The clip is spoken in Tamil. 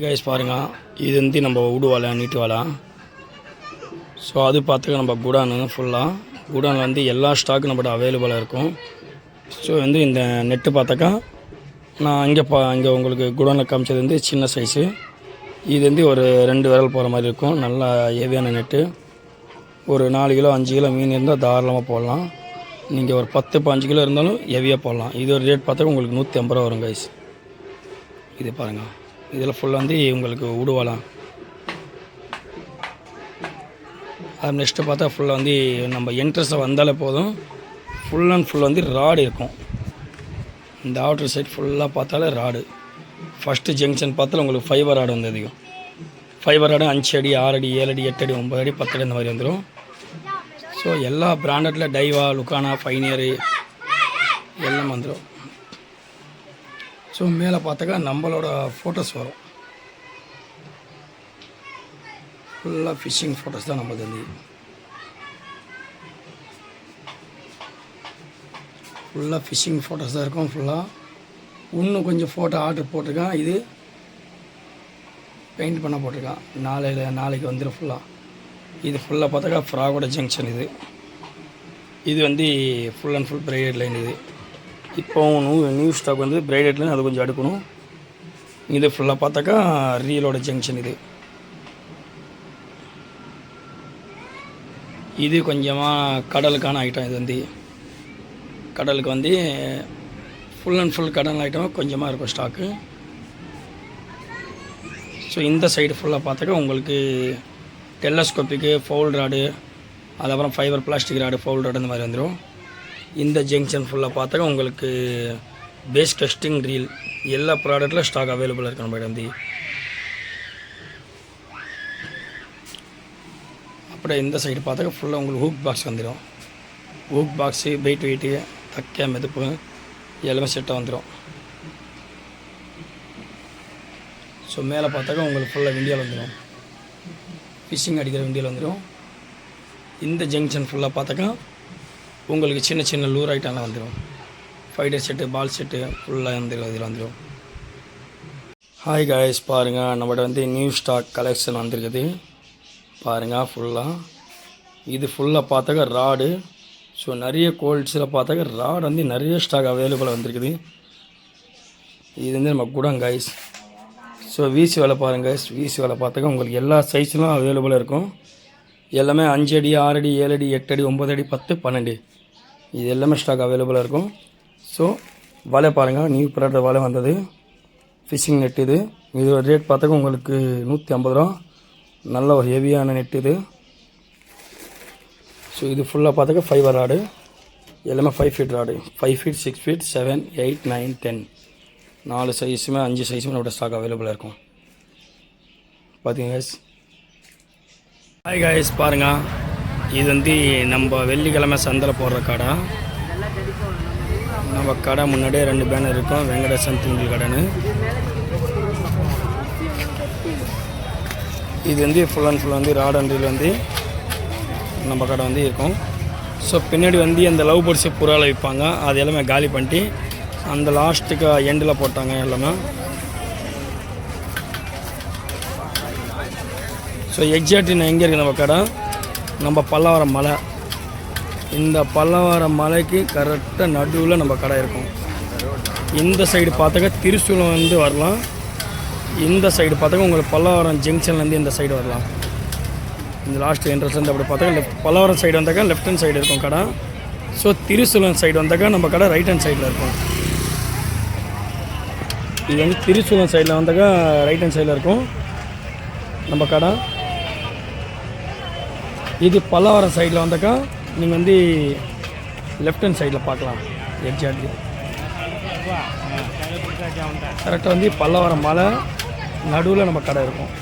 கைஸ் பாருங்க. இது வந்து நம்ம ஊடு வாழை நீட்டு வாழை ஸோ அது பார்த்துக்க நம்ம குடானு ஃபுல்லாக குடானில் வந்து எல்லா ஸ்டாக்கும் நம்மகிட்ட அவைலபிளாக இருக்கும். ஸோ வந்து இந்த நெட்டு பார்த்தாக்கா நான் இங்கே பா இங்கே உங்களுக்கு குடானில் காமிச்சது வந்து சின்ன சைஸு இது வந்து ஒரு ரெண்டு விரல் போகிற மாதிரி இருக்கும். நல்லா ஹெவியான நெட்டு ஒரு நாலு கிலோ அஞ்சு கிலோ மீன் இருந்தால் தாராளமாக போடலாம். நீங்கள் ஒரு பத்து பாஞ்சு கிலோ இருந்தாலும் ஹெவியாக போடலாம். இது ஒரு ரேட் பார்த்தாக்கா உங்களுக்கு நூற்றி ஐம்பது ரூபா வரும் கைஸ் இது பாருங்கள் இதில் ஃபுல்லாக வந்து உங்களுக்கு விடுவாலாம் அது நெக்ஸ்ட்டு பார்த்தா ஃபுல்லாக வந்து நம்ம என்ட்ரஸை வந்தாலே போதும். ஃபுல் அண்ட் ஃபுல் வந்து ராடு இருக்கும். இந்த அவுட்டர் சைட் ஃபுல்லாக பார்த்தாலே ராடு ஃபஸ்ட்டு ஜங்ஷன் பார்த்தாலும் உங்களுக்கு ஃபைபர் ராடு வந்து அதிகம். ஃபைபர் ராடு அஞ்சு அடி ஆறு அடி ஏழு அடி எட்டு அடி ஒம்பது அடி பத்து அடி இந்த மாதிரி வந்துடும் ஸோ எல்லா பிராண்டடில் டைவா லுக்கானா ஃபைனியரு எல்லாம் வந்துடும் ஸோ மேலே பார்த்தாக்கா நம்மளோட ஃபோட்டோஸ் வரும். ஃபுல்லாக ஃபிஷ்ஷிங் ஃபோட்டோஸ் தான் நம்ம தந்தி ஃபுல்லாக ஃபிஷ்ஷிங் ஃபோட்டோஸ் தான் இருக்கும் ஃபுல்லாக இன்னும் கொஞ்சம் ஃபோட்டோ ஆர்டர் போட்டிருக்கான். இது பெயிண்ட் பண்ண போட்டிருக்கான். நாளையில் நாளைக்கு வந்துடும் ஃபுல்லாக இது ஃபுல்லாக பார்த்தாக்கா ஃப்ராகோட ஜங்ஷன் இது. இது வந்து full and full private line இது. இப்போ நியூ நியூ ஸ்டாக் வந்து பிரைடட் அது கொஞ்சம் அடுக்கணும். இது ஃபுல்லாக பார்த்தாக்கா ரீலோட ஜங்ஷன் இது. இது கொஞ்சமாக கடலுக்கான ஐட்டம் இது வந்து. கடலுக்கு வந்து ஃபுல் அண்ட் ஃபுல் கடல் ஐட்டம் கொஞ்சமாக இருக்கும் ஸ்டாக்கு ஸோ இந்த சைடு ஃபுல்லாக பார்த்தாக்கா உங்களுக்கு டெலஸ்கோப்பிக்கு ஃபவுல் ராடு அதுக்கப்புறம் fibre plastic rod foul rod இந்த மாதிரி வந்துடும் இந்த ஜங்ஷன் ஃபுல்லாக பார்த்தாக்கா உங்களுக்கு பேஸ் டெஸ்டிங் ரீல் எல்லா ப்ராடக்ட்டில் ஸ்டாக் அவைலபிளாக இருக்கு நம்ம வந்து அப்படியே இந்த சைடு பார்த்தாக்கா ஃபுல்லாக உங்களுக்கு ஹூக் பாக்ஸ் வந்துடும் ஹூக் பாக்ஸு வெயிட் வெயிட்டு தக்க மெதுப்பு எல்லாமே செட்டாக வந்துடும் ஸோ மேலே பார்த்தாக்கா உங்களுக்கு ஃபுல்லாக விண்டியால் வந்துடும் ஃபிஷ்ஷிங் அடிக்கிற விண்டியால் வந்துடும் இந்த ஜங்ஷன் ஃபுல்லாக பார்த்தாக்கா உங்களுக்கு சின்ன சின்ன லூர் ஐட்டம்லாம் வந்துடும் ஃபைடர் செட்டு பால் செட்டு ஃபுல்லாக வந்துடும் இதில் வந்துடும் ஹாய் காய்ஸ் பாருங்கள் நம்மகிட்ட வந்து நியூ ஸ்டாக் கலெக்ஷன் வந்திருக்குது. பாருங்கள் ஃபுல்லாக இது ஃபுல்லாக பார்த்தாக்கா ராடு ஸோ நிறைய கோல்ட்ஸில் பார்த்தாக்கா ராடு வந்து நிறைய ஸ்டாக் அவைலபிளாக வந்திருக்குது. இது வந்து நம்ம குடம் காய்ஸ் ஸோ வீசி வேலை பாருங்கள் கைஸ் வீசி வேலை பார்த்தாக்கா உங்களுக்கு எல்லா சைஸ்லாம் அவைலபிளாக இருக்கும். எல்லாமே அஞ்சு அடி ஆறு அடி ஏழு அடி எட்டு அடி ஒம்பது அடி பத்து பன்னெண்டு. இது எல்லாமே ஸ்டாக் அவைலபிளாக இருக்கும். ஸோ வலை பாருங்கள் நியூ ப்ராடக்ட் வலை வந்தது. ஃபிஷிங் நெட் இது. இதோட ரேட் பார்த்தாக்க உங்களுக்கு நூற்றி ஐம்பது ரூபா. நல்ல ஒரு ஹெவியான நெட் இது. ஸோ இது ஃபுல்லாக பார்த்தாக்கா ஃபைபர் ராடு எல்லாமே five feet rod five feet six feet seven eight nine ten நாலு சைஸுமே அஞ்சு சைஸுமே நம்மளோட ஸ்டாக் அவைலபிளாக இருக்கும். பார்த்தீங்க ஹாய் காய்ஸ் பாருங்க. இது வந்து நம்ம வெள்ளிக்கிழமை சந்தையில் போடுற கடை. நம்ம கடை முன்னாடியே ரெண்டு பேனர் இருக்கும். வெங்கடேசன் திங்கள் கடைன்னு. இது வந்து ஃபுல் அண்ட் ஃபுல் வந்து ராட் அண்ட் வந்து நம்ம கடை வந்து இருக்கும். ஸோ பின்னாடி வந்து அந்த லவ் பேர்ட்ஸு புறாவில் விற்பாங்க அது எல்லாமே காலி பண்ணிட்டு அந்த லாஸ்ட்டுக்கு எண்டில் போட்டாங்க எல்லாமே. ஸோ எக்ஸாக்ட்லி நான் எங்கே இருக்குது நம்ம கடை? நம்ம பல்லவரம் மலை. இந்த பல்லவரம் மலைக்கு கரெக்டாக நடுவில் நம்ம கடை இருக்கும். இந்த சைடு பார்த்தாக்கா திருச்சூலம் வந்து வரலாம். இந்த சைடு பார்த்தாக்கா உங்களுக்கு பல்லவரம் ஜங்ஷன்லேருந்து இந்த சைடு வரலாம். இந்த லாஸ்ட் என்ட்ரன்ஸ்லேருந்து அப்படி பார்த்தாக்கா லெஃப்ட் பல்லவரம் சைடு வந்தாக்கா லெஃப்ட் ஹேண்ட் சைடு இருக்கும் கடை. ஸோ திருச்சூலம் சைடு வந்தாக்கா நம்ம கடை ரைட் ஹேண்ட் சைடில் இருக்கும். இது வந்து திருச்சூலம் சைடில் வந்தாக்கா ரைட் ஹேண்ட் சைடில் இருக்கும். நம்ம கடை. இது பல்லாவரம் சைடில் வந்தாக்கா நீங்கள் வந்து லெஃப்ட் ஹேண்ட் சைடில் பார்க்கலாம். எக்ஸாக்ட்லி கரெக்டாக வந்து பல்லாவரம் மலை நடுவில் நம்ம கடை இருக்கும்.